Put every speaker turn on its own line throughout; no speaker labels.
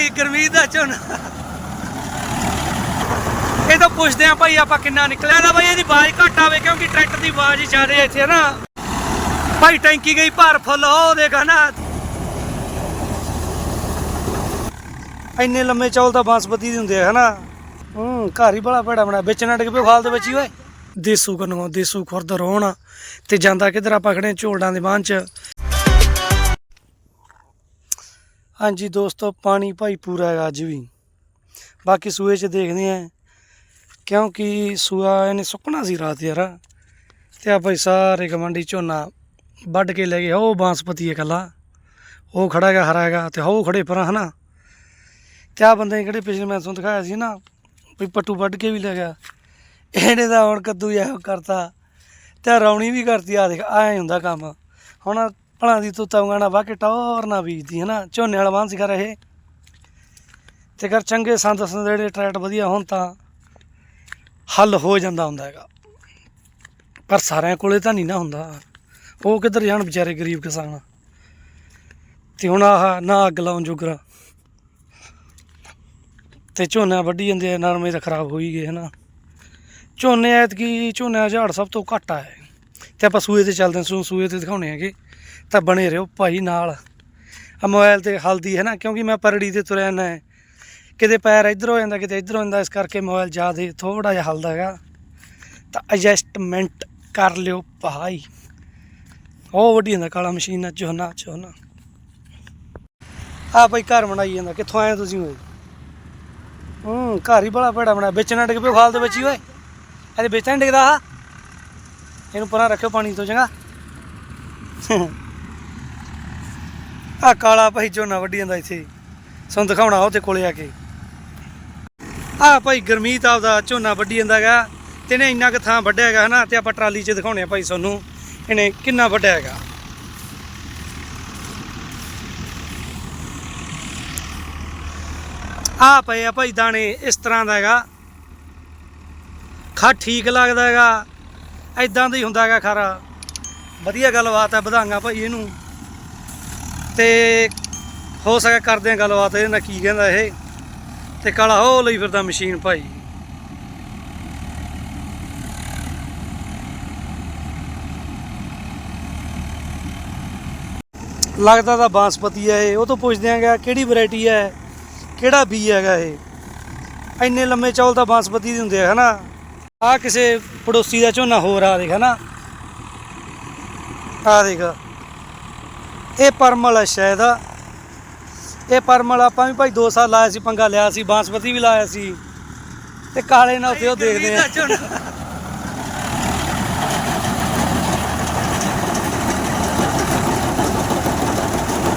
ਭਾਈ ਗਰਮੀਤ ਦਾ ਝੋਨਾ। ਇਹ ਤਾਂ ਪੁੱਛਦੇ ਆ ਭਾਈ ਆਪਾਂ ਕਿੰਨਾ ਨਿਕਲਿਆ ਦਾ ਭਾਈ ਇਹਦੀ ਆਵਾਜ਼ ਘੱਟ ਆਵੇ ਕਿਉਂਕਿ ਟਰੈਕਟਰ ਦੀ ਆਵਾਜ਼ ਜ਼ਿਆਦਾ ਇੱਥੇ ਨਾ। ਭਾਈ ਟੈਂਕੀ ਗਈ ਭਰ ਫੁੱਲ, ਉਹ ਦੇਖਾ ਨਾ। ਇੰਨੇ ਲੰਮੇ ਚੌਲ ਤਾਂ ਬਾਂਸਪਤੀ ਦੇ ਹੁੰਦੇ ਆ, ਹਨਾ। ਹੂੰ, ਘਰ ਹੀ ਬੜਾ ਭੜਾ ਬਣਾ ਵਿੱਚ ਨਾ ਡਿੱਗ ਪਿਓ ਖਾਲ ਦੇ ਵਿੱਚ ਹੀ, ਓਏ। ਦੇਸੂ ਕਨੋਂ, ਦੇਸੂ ਖੁਰਦ ਰੋਣ। ਤੇ ਜਾਂਦਾ ਕਿਧਰ ਆਪਾਂ ਖੜੇ ਝੋਲਡਾਂ ਦੇ ਬਾਂਹ 'ਚ। ਹਾਂਜੀ ਦੋਸਤੋ, ਪਾਣੀ ਭਾਈ ਪੂਰਾ ਹੈਗਾ ਅੱਜ ਵੀ। ਬਾਕੀ ਸੂਏ 'ਚ ਦੇਖਦੇ ਆ ਕਿਉਂਕਿ ਸੂਆ ਇਹਨੇ ਸੁੱਕਣਾ ਸੀ ਰਾਤ ਯਾਰ। ਤੇ ਆ ਭਾਈ ਸਾਰੇ ਗਵੰਡੀ ਝੋਨਾ ਵੱਢ ਕੇ ਲੈ ਗਏ। ਉਹ ਬਾਂਸਪਤੀ ਹੈ ਕੱਲਾ ਉਹ ਖੜਾ ਹੈਗਾ, ਹਰਾ ਹੈਗਾ, ਤੇ ਉਹ ਖੜੇ ਪਰਾਂ, ਹਨਾ। ਤੇ ਆ ਬੰਦੇ ਕਿਹੜੇ ਪਿਛਲੇ ਮੈਂ ਤੁਹਾਨੂੰ ਦਿਖਾਇਆ ਸੀ ਨਾ, ਵੀ ਪੱਟੂ ਵੱਢ ਕੇ ਵੀ ਲੈ ਗਿਆ। ਇਹਨੇ ਦਾ ਹੁਣ ਕੱਦੂ ਇਹੋ ਕਰਤਾ। ਤੇ ਰੌਣੀ ਵੀ ਕਰਤੀ ਆ ਦੇਖ ਐ ਹੁੰਦਾ ਕੰਮ। ਹੁਣ ਭਲਾਂ ਦੀ ਤੂੰ ਨਾ ਵਾ ਕੇ ਟੌਰ ਨਾ ਬੀਜਦੀ ਹੈ ਨਾ। ਝੋਨੇ ਵਾਲਾ ਬਾਂਹ ਕਰ ਇਹ। ਤੇ ਕਰ ਚੰਗੇ ਸੰਦ ਸੰਦੇੜੇ ਟਰੈਕਟ ਵਧੀਆ ਹੋਣ ਤਾਂ ਹੱਲ ਹੋ ਜਾਂਦਾ ਹੁੰਦਾ ਹੈਗਾ। ਪਰ ਸਾਰਿਆਂ ਕੋਲੇ ਤਾਂ ਨਹੀਂ ਨਾ ਹੁੰਦਾ। ਉਹ ਕਿੱਧਰ ਜਾਣ ਵਿਚਾਰੇ ਗਰੀਬ ਕਿਸਾਨ। ਤੇ ਹੁਣ ਆਹ ਨਾ ਅੱਗ ਲਾਉਣ ਜੋਗਰਾ। ਤੇ ਝੋਨਾ ਵੱਢੀ ਜਾਂਦੇ ਆ, ਨਰਮੇ ਤਾਂ ਖਰਾਬ ਹੋ ਹੀ ਗਏ ਹਨਾ। ਝੋਨੇ ਐਤਕੀ, ਝੋਨੇ ਝਾੜ ਸਭ ਤੋਂ ਘੱਟ ਆ ਹੈ ਤੇ ਆਪਾਂ ਸੂਏ ਤੇ ਚੱਲਦੇ ਹਾਂ ਸੂਏ ਤੇ ਦਿਖਾਉਣੇ ਹੈਗੇ। ਤਾਂ ਬਣੇ ਰਹੋ ਭਾਈ ਨਾਲ। ਆ ਮੋਬਾਈਲ ਤੇ ਹਲਦੀ ਹੈ ਨਾ, ਕਿਉਂਕਿ ਮੈਂ ਪਰੜੀ ਤੇ ਤੁਰਿਆ ਨਾ ਕਿਤੇ ਪੈਰ ਇੱਧਰ ਹੋ ਜਾਂਦਾ, ਕਿਤੇ ਇੱਧਰ ਹੋ ਜਾਂਦਾ, ਇਸ ਕਰਕੇ ਮੋਬਾਈਲ ਜ਼ਿਆਦਾ ਥੋੜਾ ਜਿਹਾ ਹਲਦਾ ਹੈਗਾ। ਤਾਂ ਐਡਜਸਟਮੈਂਟ ਕਰ ਲਿਓ ਭਾਈ। ਉਹ ਵੱਡੀ ਜਾਂਦਾ ਕਾਲਾ ਮਸ਼ੀਨ ਨਾਲ ਝੋਨਾ ਝੋਨਾ ਆ ਭਾਈ ਘਰ ਬਣਾਈ ਜਾਂਦਾ, ਕਿੱਥੋਂ ਆਏ ਤੁਸੀਂ ਓਏ? ਹੂੰ, ਘਰ ਹੀ ਬੜਾ ਭੜਾ ਬਣਾਇਆ। ਵਿੱਚ ਨਾ ਡਿੱਗ ਪਿਓ ਖਾਲ ਦੇ ਵਿੱਚ ਹੀ ਓਏ। ਇਹਦੇ ਵਿੱਚ ਤਾਂ ਡਿੱਗਦਾ ਆ ਇਹਨੂੰ ਪਰਾਂ ਰੱਖਿਓ ਪਾਣੀ ਤੋਂ, ਚੰਗਾ। ਆ ਕਾਲਾ ਭਾਈ ਝੋਨਾ ਵੱਢੀ ਜਾਂਦਾ ਇੱਥੇ। ਸਾਨੂੰ ਦਿਖਾਉਣਾ ਉਹਦੇ ਕੋਲੇ ਆ ਕੇ। ਆ ਭਾਈ ਗਰਮੀਤ ਆਪਦਾ ਝੋਨਾ ਵੱਢੀ ਜਾਂਦਾ ਹੈਗਾ। ਤੇ ਇਹਨੇ ਇੰਨਾ ਕੁ ਥਾਂ ਵੱਢਿਆ ਹੈਗਾ ਹਨਾ, ਤੇ ਆਪਾਂ ਟਰਾਲੀ 'ਚ ਦਿਖਾਉਣੇ ਆ ਭਾਈ ਤੁਹਾਨੂੰ। ਇਹਨੇ ਕਿੰਨਾ ਵੱਢਿਆ ਹੈਗਾ। ਆ ਪਏ ਆ ਭਾਈ ਦਾਣੇ ਇਸ ਤਰ੍ਹਾਂ ਦਾ ਹੈਗਾ। ਖਾ ਠੀਕ ਲੱਗਦਾ ਹੈਗਾ। ਐਦਾਂ ਦਾ ਹੀ ਹੁੰਦਾ ਹੈਗਾ ਖਾਰਾ। ਵਧੀਆ ਗੱਲਬਾਤ ਹੈ ਵਧਾਂਗਾ ਭਾਈ ਇਹਨੂੰ। ਤੇ ਹੋ ਸਕਿਆ ਕਰਦੇ ਆ ਗੱਲਬਾਤ ਇਹਦੇ ਨਾਲ ਕੀ ਕਹਿੰਦਾ ਇਹ। ਤੇ ਕਾਲਾ ਹੋ ਲਈ ਫਿਰਦਾ ਮਸ਼ੀਨ ਭਾਈ। ਲੱਗਦਾ ਤਾਂ ਬਾਂਸਪਤੀ ਹੈ ਇਹ, ਉਹ ਤੋਂ ਪੁੱਛਦੇ ਆਂਗਾ ਕਿਹੜੀ ਵੈਰਾਈਟੀ ਹੈ ਕਿਹੜਾ ਬੀ ਹੈਗਾ ਇਹ। ਇੰਨੇ ਲੰਮੇ ਚੌਲ ਤਾਂ ਬਾਂਸਪਤੀ ਦੇ ਹੁੰਦੇ ਆ, ਹਨਾ। ਆ ਕਿਸੇ ਪੜੋਸੀ ਦਾ ਝੋਨਾ ਹੋਰ ਆ ਦੇਖ, ਹਨਾ। ਆ ਦੇਖ। ਇਹ ਪਰਮਲ ਹੈ ਸ਼ਾਇਦ ਇਹ ਪਰਮਲ ਆਪਾਂ ਵੀ ਭਾਈ 2 ਸਾਲ ਲਾਇਆ ਸੀ ਪੰਗਾ ਲਿਆ ਸੀ ਬਾਂਸਪਤੀ ਵੀ ਲਾਇਆ ਸੀ। ਤੇ ਕਾਲੇ ਨਾਲ ਉੱਥੇ ਉਹ ਦੇਖਦੇ ਆ।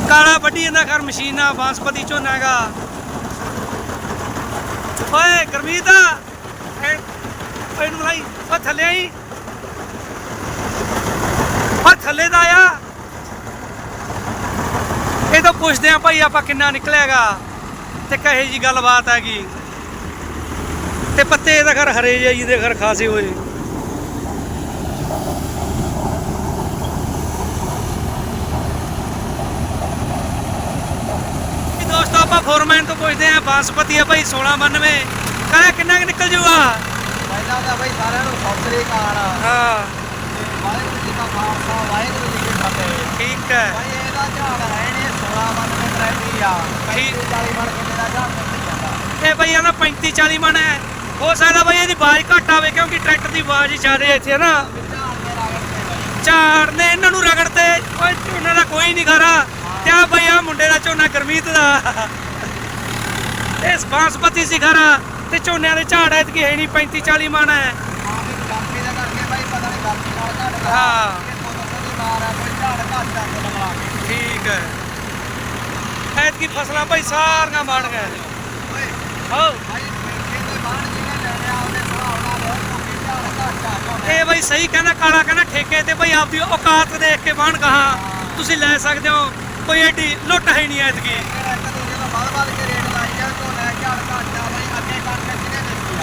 ਕਾਲਾ ਵੱਡੀ ਜਾਂਦਾ ਘਰ ਮਸ਼ੀਨਾ ਬਾਂਸਪਤੀ ਝੋਨਾ ਹੈਗਾ। ਓਏ ਗਰਮੀਤ ਇਹ ਇਹਨੂੰ ਲਾਈ ਉਹ ਥੱਲੇ ਆਈ। ਉਹ ਥੱਲੇ ਦਾ ਆ ਤਾਂ ਪੁੱਛਦੇ ਆ ਭਾਈ ਆਪਾਂ ਕਿੰਨਾ ਨਿਕਲਿਆਗਾ। ਤੇ ਕਹੇ ਜੀ ਗੱਲਬਾਤ ਹੈਗੀ ਤੇ ਪੱਤੇ ਇਹਦਾ ਘਰ ਹਰੇ ਜਿਹੇ ਦੇ ਘਰ ਖਾਸੇ ਹੋਏ। ਜੀ ਦੋਸਤੋ ਆਪਾਂ ਫੋਰਮੈਨ ਤੋਂ ਪੁੱਛਦੇ ਆ ਬਾਸਪਤੀ ਆ ਭਾਈ 1692 ਕਹੇ ਕਿੰਨਾ ਕੁ ਨਿਕਲ ਜੂਗਾ?
ਪਹਿਲਾਂ ਤਾਂ ਬਈ ਸਾਰਿਆਂ ਨੂੰ ਸਤਿ ਸ੍ਰੀ ਅਕਾਲ।
ਹਾਂ।
ਵਾਹਿਗੁਰੂ ਜੀ ਕਾ ਖਾਲਸਾ ਵਾਹਿਗੁਰੂ ਫਤਿਹ
ਠੀਕ ਹੈ।
ਭਾਈ ਇਹਦਾ ਝਾੜ ਹੈ ਨੇ 16 ਮਣ ਦੇ ਟਰੈਕਟਰੀ ਆ।
ਠੀਕ।
40 ਮਣ ਕਿੰਨੇ ਦਾ ਝਾੜ ਜਾਂਦਾ।
ਇਹ ਭਾਈ ਇਹਦਾ 35 40 ਮਣ ਹੈ। ਹੋ ਸਕਦਾ ਭਾਈ ਇਹਦੀ ਆਵਾਜ਼ ਘੱਟ ਆਵੇ ਕਿਉਂਕਿ ਟਰੈਕਟਰ ਦੀ ਆਵਾਜ਼ ਹੀ ਜ਼ਿਆਦਾ ਹੈ ਇੱਥੇ ਨਾ।
ਝਾੜ
ਨੇ ਇਹਨਾਂ ਨੂੰ ਰਗੜਤੇ ਓਏ ਝੋਨੇ ਦਾ ਕੋਈ ਨਹੀਂ ਖਰਾ। ਤੇ ਆ ਭਾਈ ਆ ਮੁੰਡੇ ਦਾ ਝੋਨਾ ਗਰਮੀਤ ਦਾ। ਇਹ ਬਾਂਸਪਤੀ ਸੀ ਖਰਾ। ਤੇ ਝੋਨਿਆਂ ਦੇ ਝਾੜ ਐਤਕੀ ਹੈ ਨਹੀਂ 35 40 ਮਣ ਹੈ।
ਆ ਕੇ ਕੇ
ਠੀਕ ਹੈ। ਐਤਕੀ ਫਸਲਾਂ ਭਾਈ ਸਾਰੀਆਂ ਬਣ ਗਏ
ਓਏ
ਹੋ ਇਹ ਭਾਈ ਸਹੀ ਕਹਿੰਦਾ ਕਾਲਾ ਕਹਿੰਦਾ ਠੇਕੇ ਤੇ ਭਾਈ ਆਪਦੀ ਔਕਾਤ ਦੇਖ ਕੇ ਬਣ ਕਹਾ ਤੁਸੀਂ ਲੈ ਸਕਦੇ ਹੋ। ਕੋਈ ਐਡੀ ਲੁੱਟ ਹੈ ਨਹੀਂ ਐਤਕੀ।
ਕੇ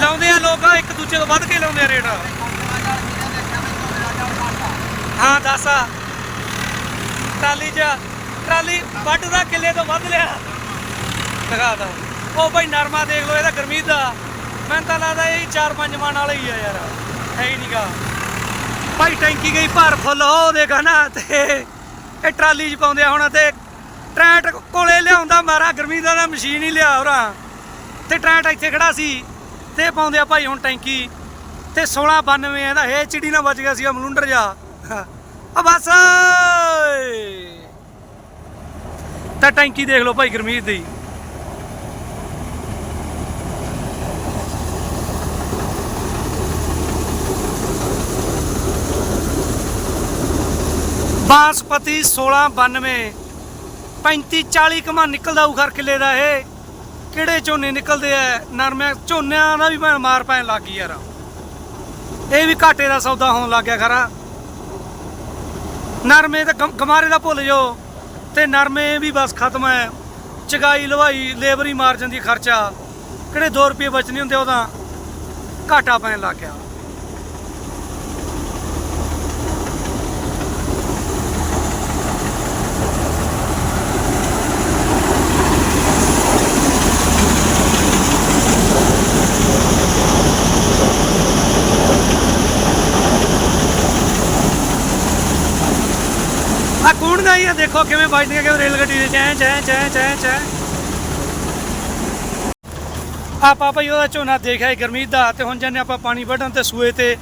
ਲਾਉਂਦੇ ਆ ਲੋਕ ਇੱਕ ਦੂਜੇ ਤੋਂ ਵੱਧ ਕੇ ਲਾਉਂਦੇ ਆ ਰੇਟ। ਹਾਂ ਦੱਸ ਆ। ਟਰਾਲੀ 'ਚ, ਟਰਾਲੀ ਵੱਢ ਦਾ ਕਿੱਲੇ ਤੋਂ ਵੱਧ ਲਿਆ। ਦਿਖਾਦਾ ਉਹ ਭਾਈ ਨਰਮਾ ਦੇਖ ਲਓ, ਇਹਦਾ ਗਰਮੀ ਦਾ। ਮੈਨੂੰ ਤਾਂ ਲੱਗਦਾ ਇਹ 4-5 ਮਣ ਵਾਲਾ ਹੀ ਆ ਯਾਰ। ਹੈ ਹੀ ਨਹੀਂਗਾ ਭਾਈ ਟੈਂਕੀ ਗਈ ਭਰ ਫੁੱਲ, ਉਹ ਦੇਖਾ ਨਾ ਤੇ ਇਹ ਟਰਾਲੀ 'ਚ ਪਾਉਂਦੇ ਆ ਹੁਣ ਤੇ ਟਰੈਟ ਕੋਲੇ ਲਿਆਉਂਦਾ ਮਾਰਾ, ਗਰਮੀ ਦਾ ਮਸ਼ੀਨ ਹੀ ਲਿਆ ਹੋਰਾਂ ਤੇ ਟਰੈਟ ਇੱਥੇ ਖੜਾ ਸੀ, ਤੇ ਪਾਉਂਦੇ ਆ ਭਾਈ ਹੁਣ ਟੈਂਕੀ। ਤੇ 1692 ਇਹਦਾ, ਇਹ ਚਿੜੀ ਨਾ ਵੱਜ ਗਿਆ ਸੀ ਮਲੂੰਡਰ ਜਾ ਆ ਬਸ। ਤਾਂ ਟੈਂਕੀ ਦੇਖ ਲਓ ਭਾਈ ਗਰਮੀਤ ਦੀ। ਬਾਸਪਤੀ 1692 35 40 ਕਮਾ ਨਿਕਲਦਾ ਉਹ ਖਰ ਕਿੱਲੇ ਦਾ ਇਹ। ਕਿਹੜੇ ਝੋਨੇ ਨਿਕਲਦੇ ਆ ਨਰਮੇ ਝੋਨਿਆਂ ਦਾ ਵੀ ਮੈਂ ਮਾਰ ਪੈਣ ਲੱਗ ਗਈ ਯਾਰ। ਇਹ ਵੀ ਘਾਟੇ ਦਾ ਸੌਦਾ ਹੋਣ ਲੱਗ ਗਿਆ ਖਰਾ। ਨਰਮੇ ਤੇ ਗਮ- ਗਮਾਰੇ ਦਾ ਭੁੱਲ ਜਾਓ। ਤੇ ਨਰਮੇ ਵੀ ਬਸ ਖਤਮ ਹੈ ਚਗਾਈ, ਲਵਾਈ, ਲੇਬਰ ਹੀ ਮਾਰ ਜਾਂਦੀ, ਖਰਚਾ। ਕਿਹੜੇ 2 ਰੁਪਏ ਬਚਨੇ ਹੁੰਦੇ ਉਹਦਾ ਘਾਟਾ ਪੈਣ ਲੱਗ ਗਿਆ। ਆ ਆ ਦੇਖੋ ਕਿਵੇਂ ਵੱਜਦੀਆਂ ਕਿ ਰੇਲ ਗੱਡੀ ਦੇ ਚੈਂ ਚੈਂ ਚੈਂ ਚੈਂ ਚੈਂ। ਆਪਾਂ ਭਾਈ ਉਹਦਾ ਝੋਨਾ ਦੇਖਿਆ ਗਰਮੀ ਦਾ ਤੇ ਹੁਣ ਜਾਂਦੇ ਆਪਾਂ ਪਾਣੀ ਵੱਢਣ ਤੇ ਸੂਏ ਤੇ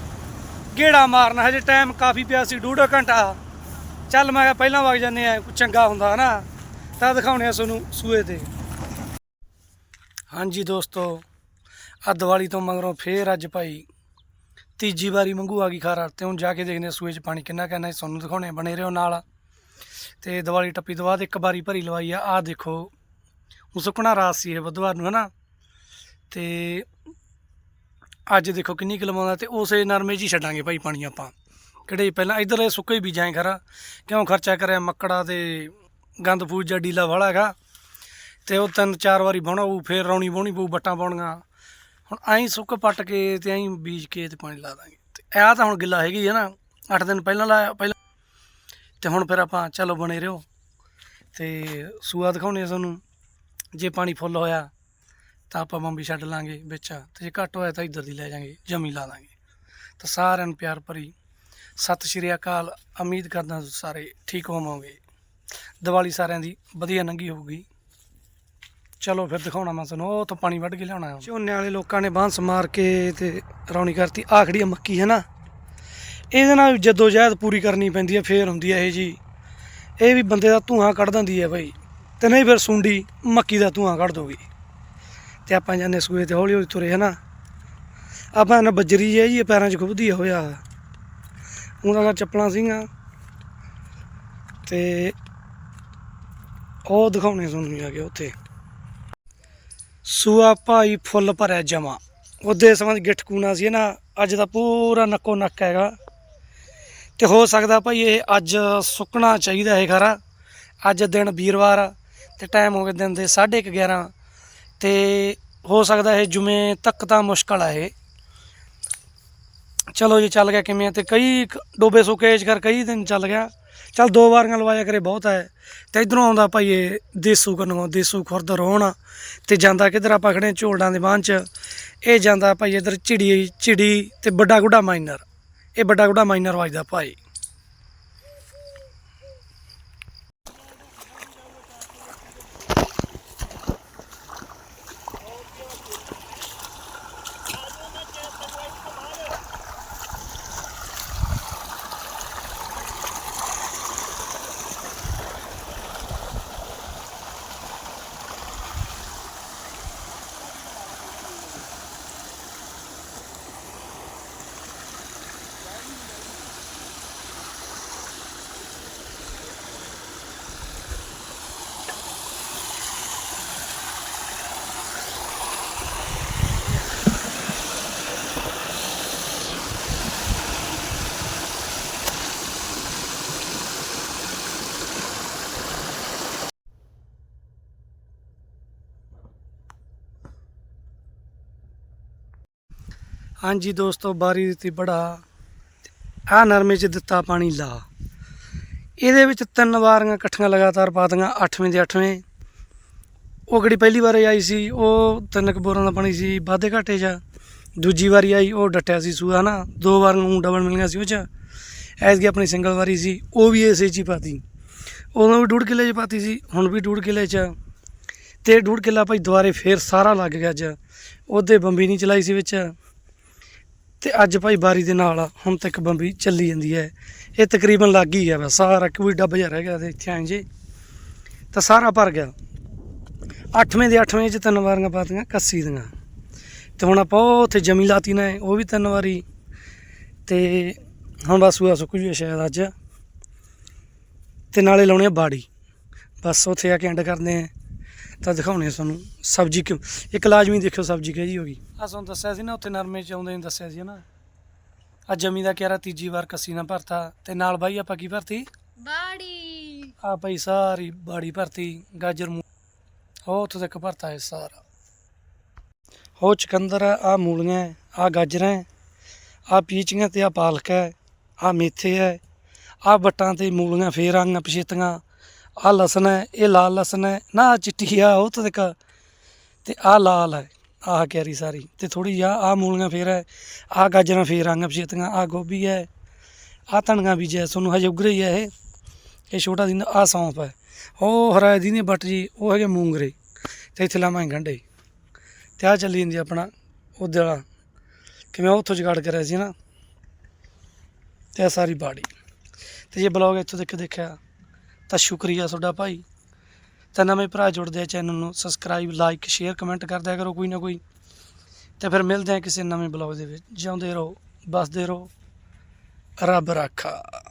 ਗੇੜਾ ਮਾਰਨਾ ਹਜੇ ਟਾਈਮ ਕਾਫੀ ਪਿਆ ਸੀ ਡੂਢ ਘੰਟਾ। ਚੱਲ ਮੈਂ ਪਹਿਲਾਂ ਵਗ ਜਾਂਦੇ ਆ ਚੰਗਾ ਹੁੰਦਾ ਨਾ ਤਾਂ ਦਿਖਾਉਣੇ ਆ ਤੁਹਾਨੂੰ ਸੂਏ ਤੇ। ਹਾਂਜੀ ਦੋਸਤੋ ਆ ਦੀਵਾਲੀ ਤੋਂ ਮਗਰੋਂ ਫੇਰ ਅੱਜ ਭਾਈ ਤੀਜੀ ਵਾਰੀ ਮੰਗੂ ਆ ਗਈ ਖਾਰਾ ਤੇ ਹੁਣ ਜਾ ਕੇ ਦੇਖਦੇ ਆ ਸੂਏ 'ਚ ਪਾਣੀ ਕਿੰਨਾ ਕਿੰਨਾ ਤੁਹਾਨੂੰ ਦਿਖਾਉਣੇ ਆ, ਬਣੇ ਰਹੋ ਨਾਲ। ਤੇ ਦੀਵਾਲੀ ਟੱਪੀ ਤੋਂ ਬਾਅਦ ਇੱਕ ਵਾਰੀ ਭਰੀ ਲਵਾਈ ਆ। ਆ ਦੇਖੋ, ਉਹ ਸੁੱਕਣਾ ਰਾਤ ਸੀ ਇਹ ਬੁੱਧਵਾਰ ਨੂੰ, ਹਨਾ? ਤੇ ਅੱਜ ਦੇਖੋ ਕਿੰਨੀ ਕੁ ਲਵਾਉਂਦਾ ਤੇ ਉਸੇ ਨਰਮੇ 'ਚ ਹੀ ਛੱਡਾਂਗੇ ਭਾਈ ਪਾਣੀ ਆਪਾਂ। ਕਿਹੜੇ ਪਹਿਲਾਂ ਇਧਰ ਇਹ ਸੁੱਕੇ ਹੀ ਬੀਜਾਂ ਖਰਾ। ਕਿਉਂ ਖਰਚਾ ਕਰਿਆ ਮੱਕੜਾ ਤੇ ਗੰਦ ਫੂਜ ਜਾਂ ਡੀਲਾ ਵਾਲਾ ਹੈਗਾ। ਤੇ ਉਹ ਤਿੰਨ ਚਾਰ ਵਾਰੀ ਬਣਾਉ ਫੇਰ ਰੌਣੀ ਬੋਣੀ ਪਊ ਬੱਟਾਂ ਪਾਉਣੀਆਂ। ਹੁਣ ਐਂ ਸੁੱਕ ਪੱਟ ਕੇ ਤੇ ਐਂ ਬੀਜ ਕੇ ਤੇ ਪਾਣੀ ਲਾ ਦਾਂਗੇ। ਤੇ ਇਹ ਤਾਂ ਹੁਣ ਗਿੱਲਾ ਹੈਗੀ ਹੈ ਨਾ 8 ਦਿਨ ਪਹਿਲਾਂ ਲਾਇਆ, ਪਹਿਲਾਂ ਤੇ ਹੁਣ ਫਿਰ ਆਪਾਂ ਚਲੋ ਬਣੇ ਰਹੋ। ਤੇ ਸੂਆ ਦਿਖਾਉਣੇ ਆ ਤੁਹਾਨੂੰ। ਜੇ ਪਾਣੀ ਫੁੱਲ ਹੋਇਆ, ਤਾਂ ਆਪਾਂ ਬੰਬੀ ਛੱਡ ਲਾਂਗੇ ਵਿੱਚ। ਤੇ ਜੇ ਘੱਟ ਹੋਇਆ ਤਾਂ ਇੱਧਰ ਦੀ ਲੈ ਜਾਾਂਗੇ ਜਮੀ ਲਾ ਦਾਂਗੇ ਤਾਂ ਸਾਰਿਆਂ ਨੂੰ ਪਿਆਰ ਭਰੀ। ਸਤਿ ਸ਼੍ਰੀ ਅਕਾਲ। ਉਮੀਦ ਕਰਦਾ ਸਾਰੇ ਠੀਕ ਹੋਵੋਗੇ। ਦੀਵਾਲੀ ਸਾਰਿਆਂ ਦੀ ਵਧੀਆ ਲੰਘੀ ਹੋਊਗੀ। ਚਲੋ ਫਿਰ ਦਿਖਾਉਣਾ ਮੈਂ ਤੁਹਾਨੂੰ। ਉਹ ਤੋਂ ਪਾਣੀ ਵੱਢ ਕੇ ਲਿਆਉਣਾ। ਝੋਨੇ ਵਾਲੇ ਲੋਕਾਂ ਨੇ ਬਾਂਸ ਮਾਰ ਕੇ ਤੇ ਰੌਣੀ ਕਰਤੀ। ਆਖੜੀ ਮੱਕੀ, ਹੈ ਨਾ? ਇਹਦੇ ਨਾਲ ਜਦੋਂ ਜਹਿਦ ਪੂਰੀ ਕਰਨੀ ਪੈਂਦੀ ਹੈ ਫੇਰ ਹੁੰਦੀ ਹੈ ਇਹ ਜੀ। ਇਹ ਵੀ ਬੰਦੇ ਦਾ ਧੂਆਂ ਕੱਢ ਦਿੰਦੀ ਹੈ ਭਾਈ ਤੇ ਨਹੀਂ ਫਿਰ ਸੁੰਡੀ ਮੱਕੀ ਦਾ ਧੂਆਂ ਕੱਢ ਦੋਗੀ ਤੇ ਆਪਾਂ ਜਾਂਦੇ ਸੂਏ ਤੇ ਹੌਲੀ ਹੌਲੀ ਤੁਰੇ, ਹਨਾ। ਆਪਾਂ ਨਾ ਬੱਜਰੀ ਹੈ ਜੀ ਪੈਰਾਂ 'ਚ ਖੁੱਬਦੀ ਹੋਇਆ। ਉਹਨਾਂ ਦਾ ਚੱਪਲਾਂ ਸੀਗੀਆਂ। ਤੇ ਉਹ ਦਿਖਾਉਣੇ ਤੁਹਾਨੂੰ ਜਾ ਕੇ ਉੱਥੇ। ਸੂਆ ਭਾਈ ਫੁੱਲ ਭਰਿਆ ਜਮਾ। ਉਹਦੇ ਸੰਬੰਧ ਗਿੱਠ ਕੂਣਾ ਸੀ ਨਾ, ਅੱਜ ਦਾ ਪੂਰਾ ਨੱਕੋ ਨੱਕ ਹੈਗਾ। ਤੇ ਹੋ ਸਕਦਾ ਭਾਈ ਇਹ ਅੱਜ ਸੁੱਕਣਾ ਚਾਹੀਦਾ ਹੈ ਖਰਾ। ਅੱਜ ਦਿਨ ਵੀਰਵਾਰ ਆ ਤੇ ਟਾਈਮ ਹੋ ਗਿਆ ਦਿਨ ਦੇ 11:30 ਤੇ ਹੋ ਸਕਦਾ ਇਹ ਜੁਮੇ ਤੱਕ ਤਾਂ ਮੁਸ਼ਕਲ ਆ ਇਹ। ਚਲੋ ਜੀ, ਚੱਲ ਗਿਆ ਕਿਵੇਂ ਤੇ ਕਈ ਡੋਬੇ ਸੁੱਕੇ ਇਸ ਕਰ ਕਈ ਦਿਨ ਚੱਲ ਗਿਆ। ਚੱਲ ਦੋ ਵਾਰੀਆਂ ਲਵਾਇਆ ਕਰੇ ਬਹੁਤ ਹੈ ਤੇ ਇਧਰੋਂ ਆਉਂਦਾ ਭਾਈ ਇਹ ਦੇਸੂ ਕਨੋਂ, ਦੇਸੂ ਖੁਰਦ ਰੋਣ। ਤੇ ਜਾਂਦਾ ਕਿਧਰ ਆਪਾਂ ਖੜੇ ਝੋਲਡਾਂ ਦੇ ਬਾਂਹ ਚ। ਇਹ ਜਾਂਦਾ ਭਾਈ ਇਧਰ ਝਿੜੀ ਚਿੜੀ ਤੇ ਵੱਡਾ ਗੁੱਡਾ ਮਾਈਨਰ। ਇਹ ਵੱਡਾ ਗੁੱਡਾ ਮਾਈਨਰ ਵੱਜਦਾ ਭਾਈ। ਹਾਂਜੀ ਦੋਸਤੋ, ਬਾਰੀ ਦਿੱਤੀ ਬੜਾ। ਆ ਨਰਮੇ 'ਚ ਦਿੱਤਾ ਪਾਣੀ ਲਾ। ਇਹਦੇ ਵਿੱਚ ਤਿੰਨ ਵਾਰੀਆਂ ਇਕੱਠੀਆਂ ਲਗਾਤਾਰ ਪਾਤੀਆਂ 8ਵੇਂ ਦੇ 8ਵੇਂ ਉਹ ਕਿਹੜੀ ਪਹਿਲੀ ਵਾਰ ਆਈ ਸੀ? ਉਹ ਤਿੰਨ ਕੁ ਬੋਰਾਂ ਦਾ ਪਾਣੀ ਸੀ, ਵਾਧੇ ਘਾਟੇ 'ਚ। ਦੂਜੀ ਵਾਰੀ ਆਈ, ਉਹ ਡਟਿਆ ਸੀ ਸੂਆ ਨਾ। ਦੋ ਵਾਰ ਨੂੰ ਡਬਲ ਮਿਲੀਆਂ ਸੀ ਉਹ 'ਚ। ਐਸ ਆਪਣੀ ਸਿੰਗਲ ਵਾਰੀ ਸੀ, ਉਹ ਵੀ ਇਸੇ 'ਚ ਹੀ ਪਾਤੀ। ਉਦੋਂ ਵੀ ਡੂੜ ਕਿੱਲੇ 'ਚ ਪਾਤੀ ਸੀ, ਹੁਣ ਵੀ ਡੂੜ ਕਿੱਲੇ 'ਚ। ਤੇ ਡੂੜ ਕਿੱਲਾ ਭਾਈ ਦੁਬਾਰੇ ਫੇਰ ਸਾਰਾ ਲੱਗ ਗਿਆ ਅੱਜ। ਉਹਦੇ ਬੰਬੀ ਨਹੀਂ ਚਲਾਈ ਸੀ ਵਿੱਚ। ਤੇ ਅੱਜ ਭਾਈ ਬਾਰੀ ਦੇ ਨਾਲ ਆ, ਹੁਣ ਤੱਕ ਬੰਬੀ ਚੱਲੀ ਜਾਂਦੀ ਹੈ। ਇਹ ਤਕਰੀਬਨ ਲੱਗ ਹੀ ਗਿਆ ਵਾ ਸਾਰਾ ਕੋਈ ਡੱਬ ਜਿਹਾ ਰਹਿ ਗਿਆ ਤੇ ਇੱਥੇ ਆਂ ਜੇ। ਤਾਂ ਸਾਰਾ ਭਰ ਗਿਆ। ਅੱਠਵੇਂ ਦੇ ਅੱਠਵੇਂ ਚ ਤਿੰਨ ਵਾਰੀਆਂ ਪਾਤੀਆਂ ਕੱਸੀ ਦੀਆਂ। ਤੇ ਹੁਣ ਆਪਾਂ ਉਹ ਉੱਥੇ ਜਮੀ ਲਾਤੀ ਨੇ ਉਹ ਵੀ ਤਿੰਨ ਵਾਰੀ। ਤੇ ਹੁਣ ਬਸ ਸੂਆ ਸੁੱਕ ਜੂ ਸ਼ਾਇਦ ਅੱਜ। ਤੇ ਨਾਲੇ ਲਾਉਣੇ ਆ ਬਾੜੀ। ਬਸ ਉੱਥੇ ਆ ਕੇ ਐਂਡ ਕਰਦੇ ਆ। ਤਾਂ ਦਿਖਾਉਣੇ ਆ ਤੁਹਾਨੂੰ ਸਬਜ਼ੀ ਕਿਉਂ ਇੱਕ ਲਾਜ਼ਮੀ ਦੇਖਿਓ ਸਬਜ਼ੀ ਕਿਹੋ ਜੀ ਹੋਗੀ ਆ ਤੁਹਾਨੂੰ ਦੱਸਿਆ ਸੀ ਨਾ ਉੱਥੇ ਨਰਮੇ ਚ ਆਉਂਦੇ ਨੇ ਦੱਸਿਆ ਸੀ ਨਾ ਆ ਜਮੀ ਦਾ ਕਿਹੜਾ ਤੀਜੀ ਵਾਰ ਕੱਸੀ ਨਾ ਭਰਤਾ ਤੇ ਨਾਲ ਬਾਈ ਆਪਾਂ ਕੀ ਭਰਤੀ?
ਬਾੜੀ।
ਆ ਭਾਈ ਸਾਰੀ ਬਾੜੀ ਭਰਤੀ ਗਾਜਰ ਮੂ ਹੋ ਉੱਥੇ ਤੱਕ ਭਰਤਾ ਹੈ ਸਾਰਾ। ਹੋ ਚਕੰਦਰ ਆ ਆਹ ਮੂਲੀਆਂ ਆ ਗਾਜਰਾਂ ਆ ਪੀਚੀਆਂ ਤੇ ਆ ਪਾਲਕ ਹੈ ਆ ਮੇਥੇ ਹੈ ਆ ਬੱਟਾਂ ਤੇ ਮੂਲੀਆਂ ਫੇਰ ਆਂਗੀਆਂ ਪਛੇਤੀਆਂ। ਆ ਲਸਣ ਹੈ, ਇਹ ਲਾਲ ਲਸਣ ਹੈ। ਨਾ, ਆਹ ਚਿੱਟੀ ਆ, ਉਹ ਤੱਕ ਤੇ ਆ ਲਾਲ ਹੈ, ਆਹ ਕੈਰੀ ਸਾਰੀ। ਤੇ ਥੋੜੀ ਆ ਆ ਮੂਲੀਆਂ ਫੇਰ ਹੈ ਆ ਗਾਜਰਾਂ ਫੇਰ ਆਂਗੀਆਂ ਪਛੇਤੀਆਂ ਆ ਗੋਭੀ ਹੈ ਆ ਧਣੀਆਂ ਬੀਜਿਆ ਤੁਹਾਨੂੰ ਹਜੇ ਉਗਰੇ ਹੀ ਹੈ ਇਹ। ਇਹ ਛੋਟਾ ਦੀ ਆ ਸੌਂਫ ਹੈ। ਉਹ ਹਰਾਏ ਦੀ ਨੇ ਬੱਟ ਜੀ, ਉਹ ਹੈਗੇ ਮੂੰਗਰੇ। ਤੇ ਇੱਥੇ ਲਾਵਾਂਗੇ ਗੰਢੇ। ਤੇ ਆ ਚੱਲੀ ਜਾਂਦੀ ਆਪਣਾ ਉਹਦੇ ਵਾਲਾ ਕਿਵੇਂ ਉੱਥੋਂ ਜਗਾੜ ਕਰਿਆ ਸੀ ਨਾ। ਤੇ ਆਹ ਸਾਰੀ ਬਾੜੀ। ਤੇ ਜੇ ਬਲੌਗ ਇੱਥੋਂ ਤੱਕ ਦੇਖਿਆ ਤਾਂ ਸ਼ੁਕਰੀਆ ਤੁਹਾਡਾ ਭਾਈ। ਤਾਂ ਨਵੇਂ ਭਰਾ ਜੁੜਦੇ ਆ ਚੈਨਲ ਨੂੰ ਸਬਸਕ੍ਰਾਈਬ ਲਾਈਕ ਸ਼ੇਅਰ ਕਮੈਂਟ ਕਰਦਿਆ ਕਰੋ ਕੋਈ ਨਾ ਕੋਈ। ਤੇ ਫਿਰ ਮਿਲਦੇ ਆ ਕਿਸੇ ਨਵੇਂ ਬਲੌਗ ਦੇ ਵਿੱਚ। ਜਿਉਂਦੇ ਰਹੋ ਬਸਦੇ ਰਹੋ। ਰੱਬ ਰਾਖਾ।